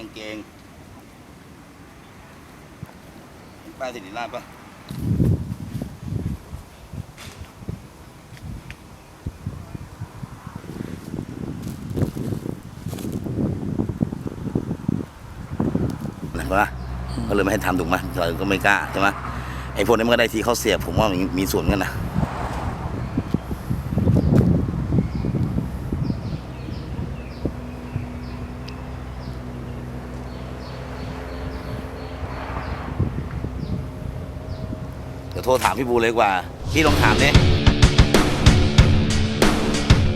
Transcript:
กางเกงเห็นป้ายสิริราชปะอะไรวะก็เลยไม่ให้ทำถูกไหมเราก็ไม่กล้าใช่ไหมไอ้พวกนี้มันก็ได้ทีเขาเสียบผมว่ามีมีส่วนกันนะ ดี๋ยวโทรถามพี่บูเลยกว่า พี่ลองถามเนี่ย